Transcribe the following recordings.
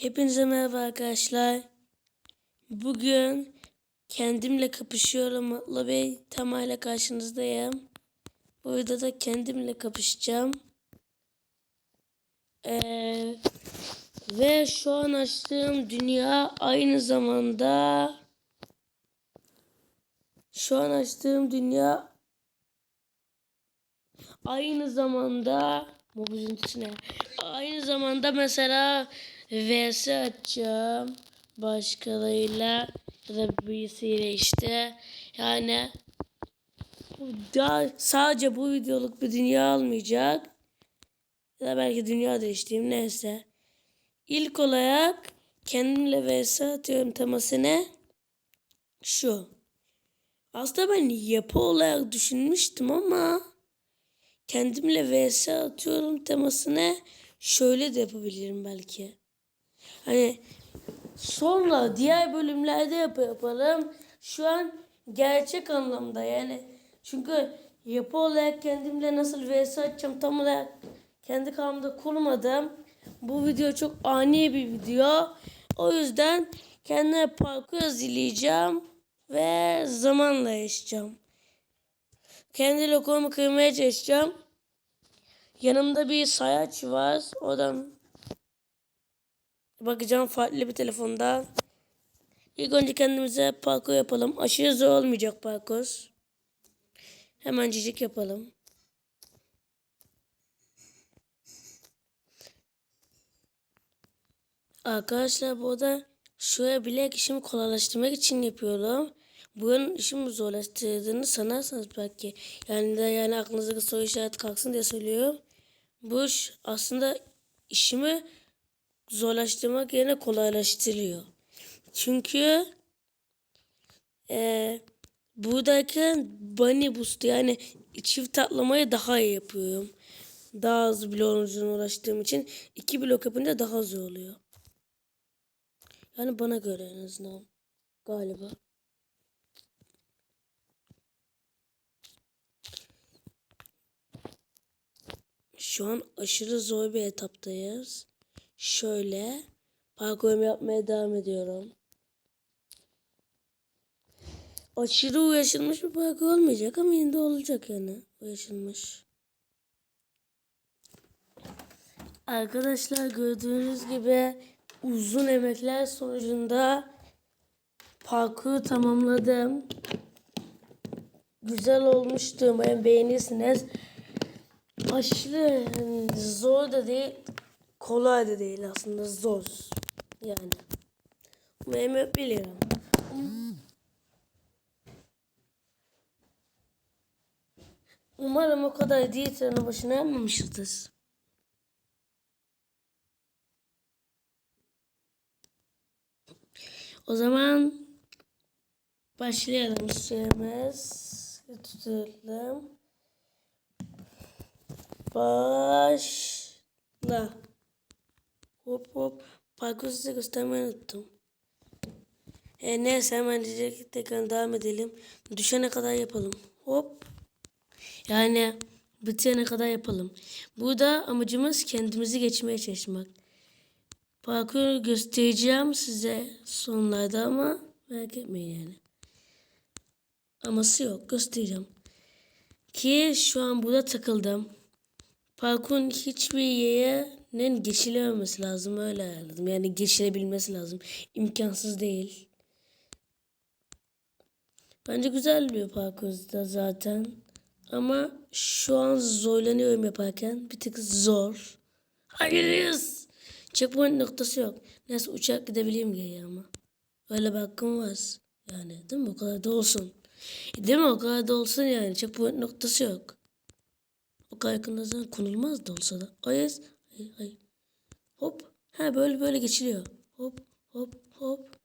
Hepinize merhaba arkadaşlar. Bugün kendimle kapışıyorum Mutlu Bey. Tama karşınızdayım. Bu videoda kendimle kapışacağım. Ee, ve şu an açtığım dünya aynı zamanda şu an açtığım dünya aynı zamanda bu üzüntüsüne aynı zamanda mesela vs açacağım başkalarıyla ya da birisiyle işte. Yani daha sadece bu videoluk bir dünya almayacak. Ya da belki dünya değiştireyim neyse. İlk olarak kendimle vs atıyorum teması ne? Şu. Aslında ben yapı olarak düşünmüştüm ama kendimle vs atıyorum temasını şöyle de yapabilirim belki. Hani sonra diğer bölümlerde yap yapalım. Şu an gerçek anlamda yani. Çünkü yapı olarak kendimle nasıl vs atacağım tam olarak kendi kafamda kurmadım. Bu video çok ani bir video. O yüzden kendime parkur hazırlayacağım ve zamanla yaşayacağım. Kendi lokomu kırmaya çalışacağım. Yanımda bir sayaç var. Oradan bakacağım farklı bir telefonda. İlk önce kendimize parkur yapalım. Aşırı zor olmayacak parkur. Hemen cicik yapalım. Arkadaşlar bu da şuraya bilek işimi kolaylaştırmak için yapıyorum. Bunun işimi zorlaştırdığını sanarsanız belki yani de yani aklınızdaki soru işareti kalksın diye söylüyorum. Bu aslında işimi zorlaştırmak yerine kolaylaştırıyor. Çünkü e, buradayken bunny boost yani çift atlamayı daha iyi yapıyorum. Daha hızlı bloğun ucuna ulaştığım için iki blok yapınca daha hızlı oluyor. Yani bana göre en azından galiba. Şu an aşırı zor bir etaptayız. Şöyle parkurumu yapmaya devam ediyorum. Aşırı uğraşılmış bir parkur olmayacak ama yine de olacak yani uğraşılmış. Arkadaşlar gördüğünüz gibi uzun emekler sonucunda parkuru tamamladım. Güzel olmuştu. Umarım beğenirsiniz aşırı zor da değil, kolay da değil aslında zor. Yani. Mehmet biliyorum. Umarım o kadar senin başına yapmamışızdır. O zaman başlayalım süremiz. Tutalım. Başla. Hop hop. Parkur size göstermeyi unuttum. E, neyse hemen diyecek tekrar devam edelim. Düşene kadar yapalım. Hop. Yani bitene kadar yapalım. Burada amacımız kendimizi geçmeye çalışmak. Parkur göstereceğim size sonlarda ama merak etmeyin yani. Aması yok göstereceğim. Ki şu an burada takıldım. Parkurun hiçbir yerinin geçilememesi lazım öyle ayarladım. Yani geçilebilmesi lazım. İmkansız değil. Bence güzel bir parkurda zaten. Ama şu an zorlanıyorum yaparken. Bir tık zor. Hayırız. Checkpoint noktası yok. Neyse uçak gidebileyim geriye ama. Öyle bir hakkım var. Yani değil mi? O kadar da olsun. Değil mi? O kadar da olsun yani. Checkpoint noktası yok. O kadar yakında zaten konulmaz da olsa da. Ay, ay, ay. Hop. Ha böyle böyle geçiliyor. Hop hop hop.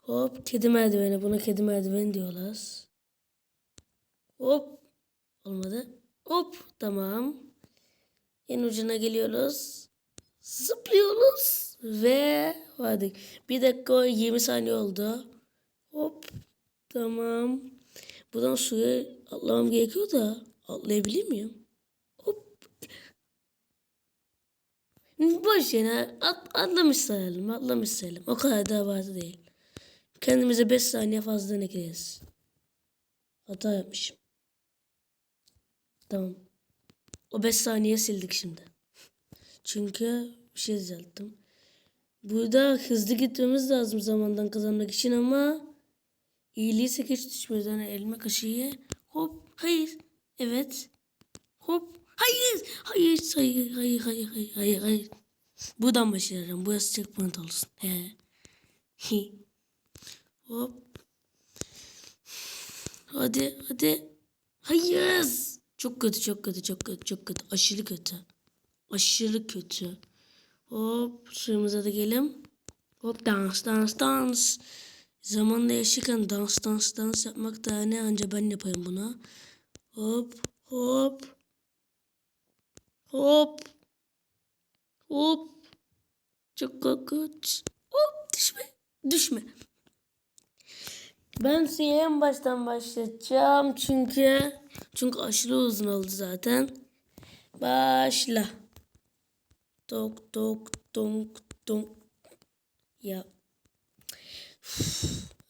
Hop kedi merdiveni. Buna kedi merdiveni diyorlar. Hop. Olmadı. Hop. Tamam. En ucuna geliyoruz. Zıplıyoruz. Ve vardık. Bir dakika 20 saniye oldu. Hop. Tamam. Buradan suya atlamam gerekiyor da atlayabilir miyim? Hop. Boş yine at, atlamış sayalım. Atlamış sayalım. O kadar da abartı değil. Kendimize 5 saniye fazladan ekleyeceğiz. Hata yapmışım. Tamam. O 5 saniye sildik şimdi. Çünkü bir şey düzelttim. Burada hızlı gitmemiz lazım zamandan kazanmak için ama iyiliği hiç düşmüyoruz. Yani elma kaşığı hop hayır evet hop Hayır. Hayır. Hayır. Hayır. Hayır. Hayır. Hayır. hayır. Buradan başlayacağım. Burası checkpoint olsun. He. Hi. Hop. Hadi. Hadi. Hayır. Çok kötü. Çok kötü. Çok kötü. Çok kötü. Aşırı kötü. Aşırı kötü. Hop. Suyumuza da gelelim. Hop. Dans. Dans. Dans. Zamanla yaşırken dans dans dans yapmak da ne anca ben yaparım buna. Hop hop. Hop. Hop. Çok korkunç. Hop düşme. Düşme. Ben suyu en baştan başlatacağım çünkü çünkü aşırı uzun oldu zaten. Başla. Tok tok tonk tonk. Ya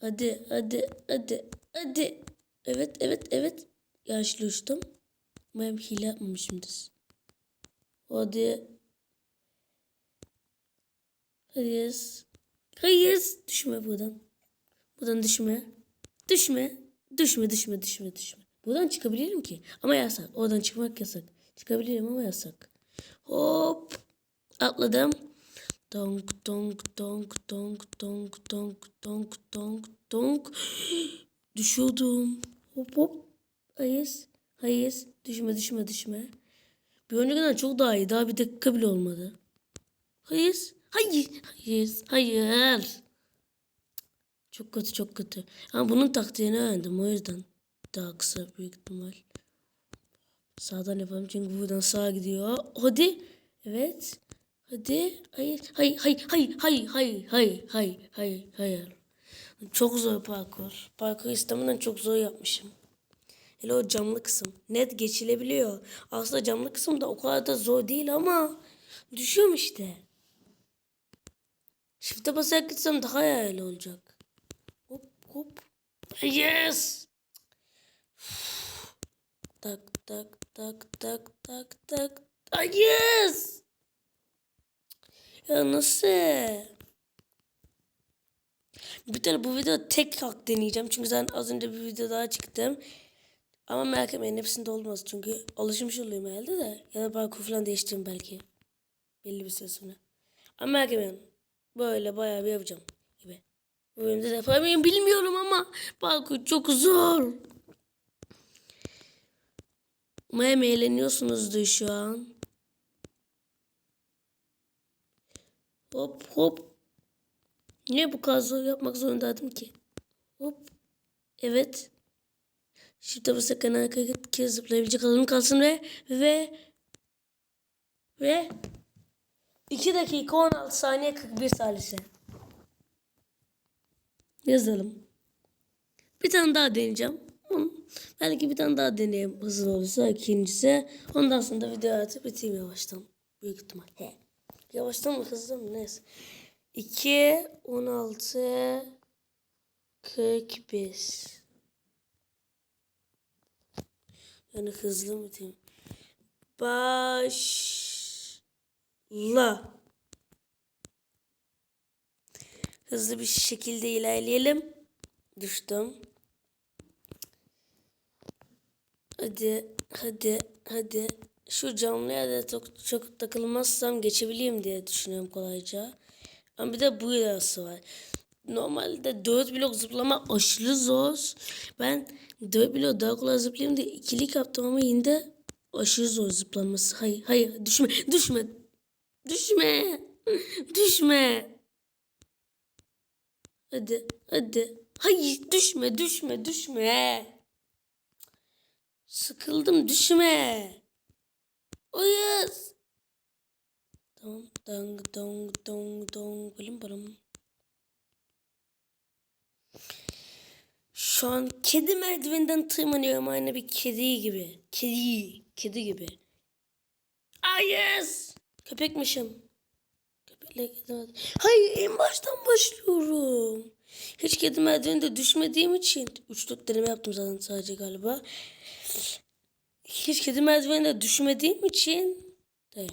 Hadi hadi hadi hadi. Evet evet evet. Yaşlı uçtum. Umarım hile yapmamışımdır. Hadi. Hayır. Hayır. Düşme buradan. Buradan düşme. Düşme. Düşme düşme düşme düşme. Buradan çıkabilirim ki. Ama yasak. Oradan çıkmak yasak. Çıkabilirim ama yasak. Hop. Atladım. Donk donk donk donk donk donk donk donk donk. Düşüyordum. Hop hop. Hayır. Hayır. Düşme düşme düşme. Bir öncekinden çok daha iyi. Daha bir dakika bile olmadı. Hayır. Hayır. Hayır. Hayır. Çok kötü çok kötü. Ama bunun taktiğini öğrendim o yüzden. Daha kısa büyük ihtimal. Sağdan yapalım çünkü buradan sağa gidiyor. Hadi. Evet. Hadi. Hayır. Hayır. Hayır. Hayır. Hayır. Hayır. Hayır. Hayır. Hayır. Hayır. Çok zor parkur. Parkur istemeden çok zor yapmışım. Hele o camlı kısım. Net geçilebiliyor. Aslında camlı kısım da o kadar da zor değil ama düşüyorum işte. Shift'e basarak gitsem daha iyi olacak. Hop hop. Yes. Tak tak tak tak tak tak. Ah, yes. Ya nasıl? Bir tane bu videoda tek hak deneyeceğim. Çünkü zaten az önce bir video daha çıktım. Ama merak etmeyin hepsinde olmaz. Çünkü alışmış oluyorum herhalde de. Ya da parkur falan değiştireyim belki. Belli bir süre sonra. Ama merak etmeyin. Böyle bayağı bir yapacağım gibi. Bu bölümde de yapamayayım bilmiyorum ama parkur çok zor. Umarım eğleniyorsunuzdur şu an. Hop hop. Niye bu kadar zor yapmak zorundaydım ki? Hop. Evet. Shift'e basarak arkaya git ki zıplayabilecek alanım kalsın ve ve ve 2 dakika 16 saniye 41 salise. Yazalım. Bir tane daha deneyeceğim. Belki bir tane daha deneyeyim hızlı olursa ikincisi. Ondan sonra da video atıp biteyim yavaştan. Büyük ihtimal. He. Yavaştan mı hızlı mı neyse. 2, 16, 41. Yani hızlı mı diyeyim? Başla. Hızlı bir şekilde ilerleyelim. Düştüm. Hadi, hadi, hadi. Şu camlıya da çok, çok takılmazsam geçebileyim diye düşünüyorum kolayca. Ama bir de bu yarası var. Normalde 4 blok zıplama aşırı zor. Ben 4 blok daha kolay zıplayayım diye ikilik yaptım ama yine de aşırı zor zıplaması. Hayır, hayır, düşme, düşme. Düşme. Düşme. Hadi, hadi. Hayır, düşme, düşme, düşme. Sıkıldım, düşme. Hayır. Dong dong dong dong dong bılım bılım. Şu an kedi merdivenden tırmanıyorum aynı bir kedi gibi. Kedi, kedi gibi. Ay yes! Köpekmişim. Öyle gidemez. Hayır en baştan başlıyorum. Hiç kedi merdiveninde düşmediğim için. Üçlük deneme yaptım zaten sadece galiba. Hiç kedi merdiveninde düşmediğim için. Değil.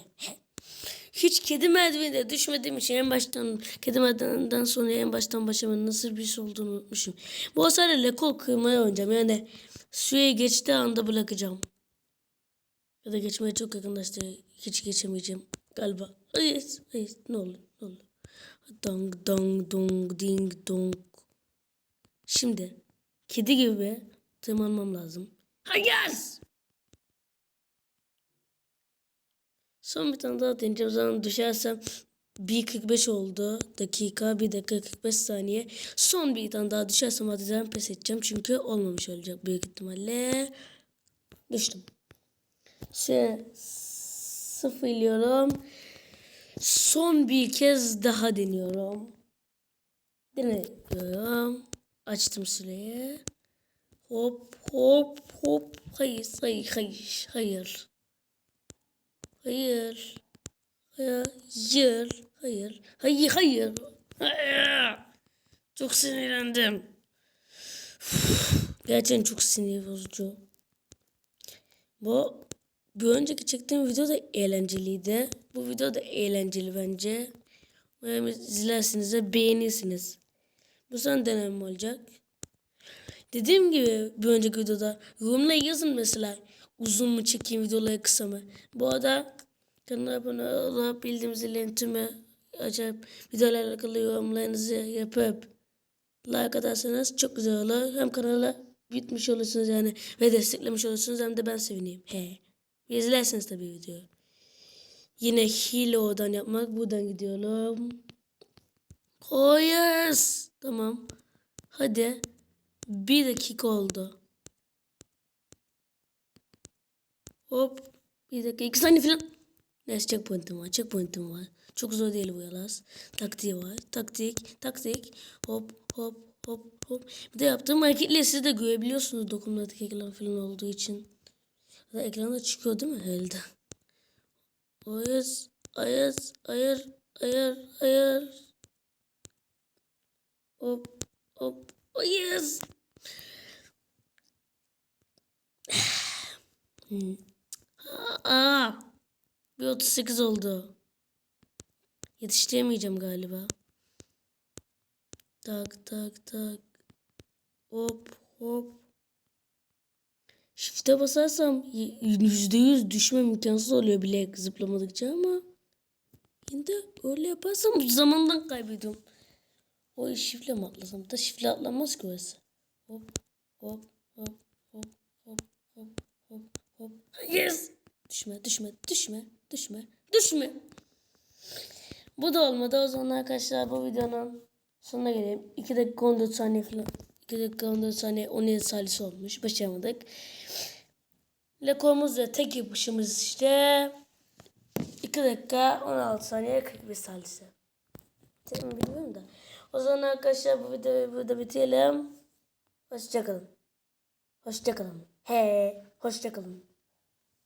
Hiç kedi merdiveninde düşmediğim için en baştan kedi merdiveninden sonra en baştan başlamanın nasıl bir şey olduğunu unutmuşum. Bu sefer lekol kırmaya oynayacağım. Yani suya geçtiği anda bırakacağım. Ya da geçmeye çok yakınlaştı. Hiç geçemeyeceğim galiba. Hayır, hayır. Ne olur, ne olur. Dong dong dong ding dong. Şimdi kedi gibi tırmanmam lazım. Hayır! Son bir tane daha deneyeceğim. O zaman düşersem 1.45 oldu. Dakika 1 dakika 45 saniye. Son bir tane daha düşersem hadi pes edeceğim. Çünkü olmamış olacak büyük ihtimalle. Düştüm. Şey, sıfırlıyorum. Son bir kez daha deniyorum. Deniyorum. Açtım süreyi. Hop hop hop. Hayır hayır hayır hayır. Hayır. Hayır. Hayır. Hayır. Hayır. Hayır. Çok sinirlendim. Gerçekten çok sinir bozucu. Bu bir önceki çektiğim video da eğlenceliydi. Bu video da eğlenceli bence. Umarım izlersiniz ve beğenirsiniz. Bu son denemem olacak. Dediğim gibi bir önceki videoda yorumlara yazın mesela uzun mu çekeyim videoları kısa mı. Bu arada kanala abone olup bildiğim zilin tümü açıp videolarla alakalı yorumlarınızı yapıp like atarsanız çok güzel olur. Hem kanala bitmiş olursunuz yani ve desteklemiş olursunuz hem de ben sevineyim. He. İzlersiniz tabii videoyu. Yine hile oradan yapmak. Buradan gidiyorum. Oh yes. Tamam. Hadi. Bir dakika oldu. Hop. Bir dakika. iki saniye falan. Neyse checkpoint'im var. Checkpoint'im var. Çok zor değil bu yalas. Taktiği var. Taktik. Taktik. Hop hop hop hop. Bir de yaptığım hareketleri siz de görebiliyorsunuz dokunmatik ekran falan olduğu için. Da ekranda çıkıyor değil mi elde? Hayır. Hayır. Hayır. Hayır. Hayır. Hop. Hop. Hayır. Hmm. Aa, bir 38 oldu. Yetiştiremeyeceğim galiba. Tak tak tak. Hop hop. Shift'e basarsam y- yüzde yüz düşmem imkansız oluyor bile zıplamadıkça ama yine de öyle yaparsam zamandan kaybediyorum. O shift'le mi atlasam? Da shift'le atlanmaz ki orası. Hop hop hop hop hop hop hop. Yes! Düşme düşme düşme düşme düşme. Bu da olmadı. O zaman arkadaşlar bu videonun sonuna gelelim. 2 dakika 14 saniye falan. 2 dakika 14 saniye 17 salisi olmuş. Başaramadık. Lekomuz ve tek yapışımız işte 2 dakika 16 saniye 41 salisi. Tamam bilmiyorum da. O zaman arkadaşlar bu videoyu burada bitirelim. Hoşçakalın. Hoşçakalın. He, hoşçakalın.